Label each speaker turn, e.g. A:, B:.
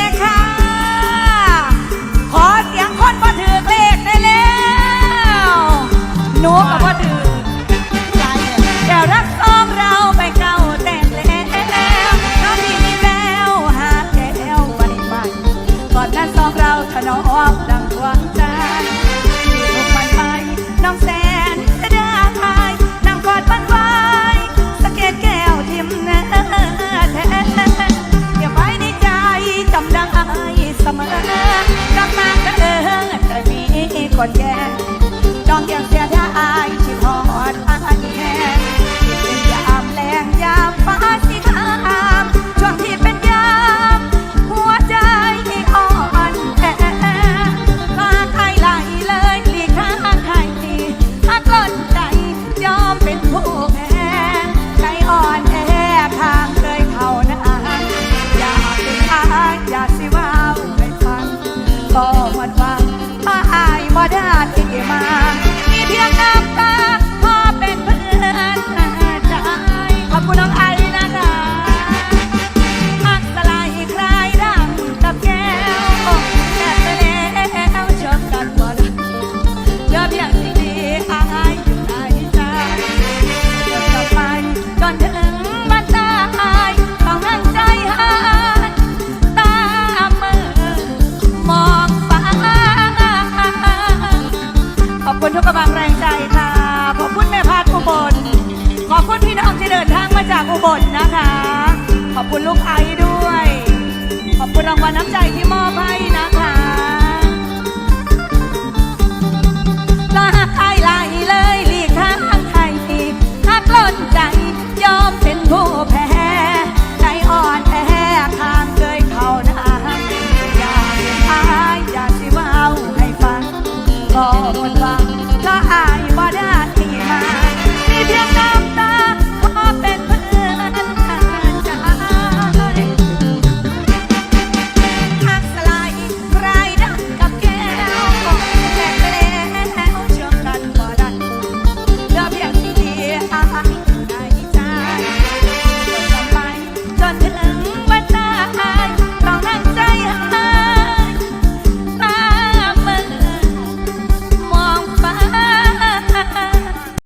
A: นะขอเสียงคนบ่ถือเลขได้แล้วหนูกับบ่ถือแต่รักซ้อมเราไปเก่าแต้แล้วน้องมีแววหาแล้ววันใหม่ก่อนน้นซ้อมเราถนอม จำได้เสมอรักมากเกินแต่มีคนแย่จอมยังเสียดายที่ทอดอา อุบลนะคะ ขอบคุณลูกไอด้วย ขอบคุณรางวัลน้ำใจที่มอบให้นะ